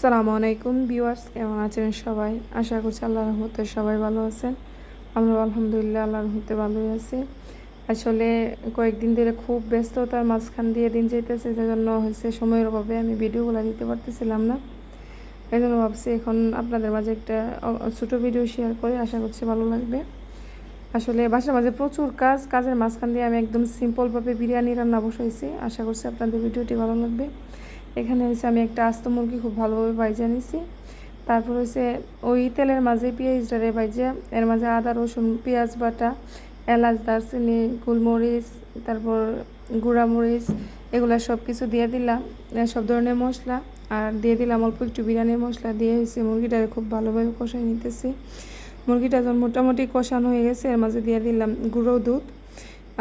আসসালামু আলাইকুম ভিউয়ার্স, কেমন আছেন সবাই? আশা করছি আল্লাহ রহমতে সবাই ভালো আছেন। আমরা আলহামদুলিল্লাহ আল্লাহ রহমতে ভালোই আছি। আসলে কয়েকদিন ধরে খুব ব্যস্ততার মাঝখান দিয়ে দিন যেতেছে সেজন্য হয়েছে সময়ের অভাবে আমি ভিডিওগুলো দিতে পারতেছিলাম না। এই জন্য ভাবছি এখন আপনাদের মাঝে একটা ছোটো ভিডিও শেয়ার করে, আশা করছি ভালো লাগবে। আসলে বাসার মাঝে প্রচুর কাজ, কাজের মাঝখান দিয়ে আমি একদম সিম্পলভাবে বিরিয়ানি রান্না বসাইছি। আশা করছি আপনাদের ভিডিওটি ভালো লাগবে। এখানে হচ্ছে আমি একটা আস্ত মুরগি খুব ভালোভাবে ভাইজা নিছি। তারপর হচ্ছে ওই তেলের মাঝে পেঁয়াজটারে ভাইজা এর মাঝে আদা, রসুন, পেঁয়াজ বাটা, এলাচ, দারচিনি, গোলমরিচ, তারপর গুঁড়া মরিচ এগুলো সব কিছু দিয়ে দিলাম। সব ধরনের মশলা, আর দিয়ে দিলাম অল্প একটু বিরিয়ানির মশলা দিয়ে হয়েছে মুরগিটারে খুব ভালোভাবে কষাই নিতেছি। মুরগিটা যখন মোটামুটি কষানো হয়ে গেছে, এর মাঝে দিয়ে দিলাম গুঁড়ো দুধ।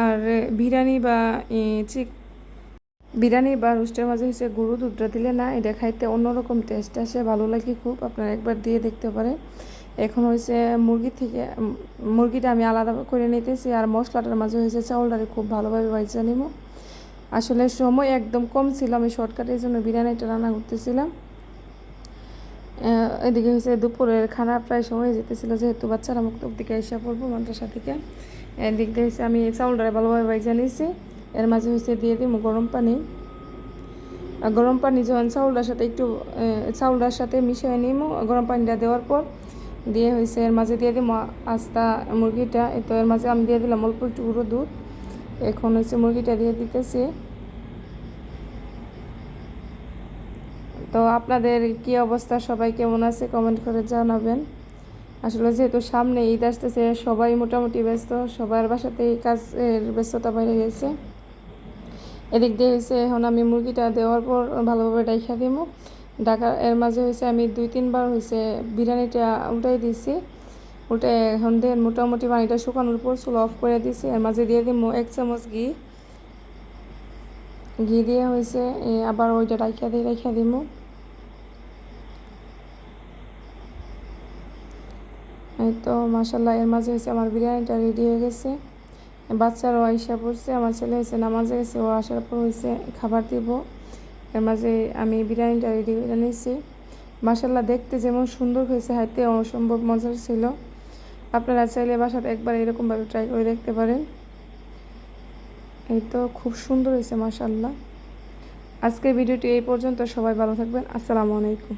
আর বিরিয়ানি বা চিক বিরিয়ানি বা রোস্টের মাঝে হচ্ছে গুঁড়ো দুধটা দিলে না এটা খাইতে অন্যরকম টেস্ট আসে, ভালো লাগে খুব। আপনারা একবার দিয়ে দেখতে পারে এখন হয়েছে মুরগি থেকে মুরগিটা আমি আলাদা করে নিতেছি আর মশলাটার মাঝে হয়েছে চাউলটারে খুব ভালোভাবে বাইচা নিব আসলে সময় একদম কম ছিল, আমি শর্টকাটের জন্য বিরিয়ানিটা রান্না করতেছিলাম। এদিকে হয়েছে দুপুরের খানা প্রায় সময় যেতেছিল, যেহেতু বাচ্চারা মুক্ত দিকে এসে পড়ব মাদ্রাসা থেকে। এদিক দিয়ে আমি চাউলটারে ভালোভাবে বাইচা নিয়েছি এর মাঝে হচ্ছে দিয়ে দিব গরম পানি। গরম পানি যখন চাউলটার সাথে একটু চাউলটার সাথে মিশিয়ে নিব গরম পানিটা দেওয়ার পর দিয়ে হয়েছে এর মাঝে দিয়ে দিব আস্তা মুরগিটা। তো এর মাঝে আমি দিয়ে দিলাম অল্প একটু গুঁড়ো দুধ। এখন হচ্ছে মুরগিটা দিয়ে দিতেছি। তো আপনাদের কি অবস্থা? সবাই কেমন আছে? কমেন্ট করে জানাবেন। আসলে যেহেতু সামনে ঈদ আসতেছে, সবাই মোটামুটি ব্যস্ত, সবার বাসাতেই কাজের ব্যস্ততা বেড়ে গেছে। এদিক দিয়ে হয়েছে এখন আমি মুরগিটা দেওয়ার পর ভালোভাবে ডাইখা দিব ঢাকা এর মাঝে হয়েছে আমি দুই, তিনবার হয়েছে বিরিয়ানিটা উল্টাই দিয়েছি উল্টে এখন দেন মোটামুটি পানিটা শুকানোর পর চুল অফ করে দিয়েছি এর মাঝে দিয়ে দিব এক চামচ ঘি। ঘি দিয়ে হয়েছে আবার ওইটা রাখিয়া দিয়ে রাখিয়া দিব তো মাসাল্লাহ এর মাঝে হয়েছে আমার বিরিয়ানিটা রেডি হয়ে গেছে। বাচ্চারাও আইসা পড়ছে, আমার ছেলে হয়েছে নামাজে গেছে, ও আসার পর হয়েছে খাবার দিব। এর মাঝে আমি বিরিয়ানিটা রেডি করে নিয়েছি। মাসাল্লাহ দেখতে যেমন সুন্দর হয়েছে, হাইতে অসম্ভব মজার ছিল। আপনারা চাইলে বাসাতে একবার এরকমভাবে ট্রাই করে দেখতে পারেন। এই তো খুব সুন্দর হয়েছে মাসাল্লাহ আজকের ভিডিওটি এই পর্যন্ত, সবাই ভালো থাকবেন, আসসালামু আলাইকুম।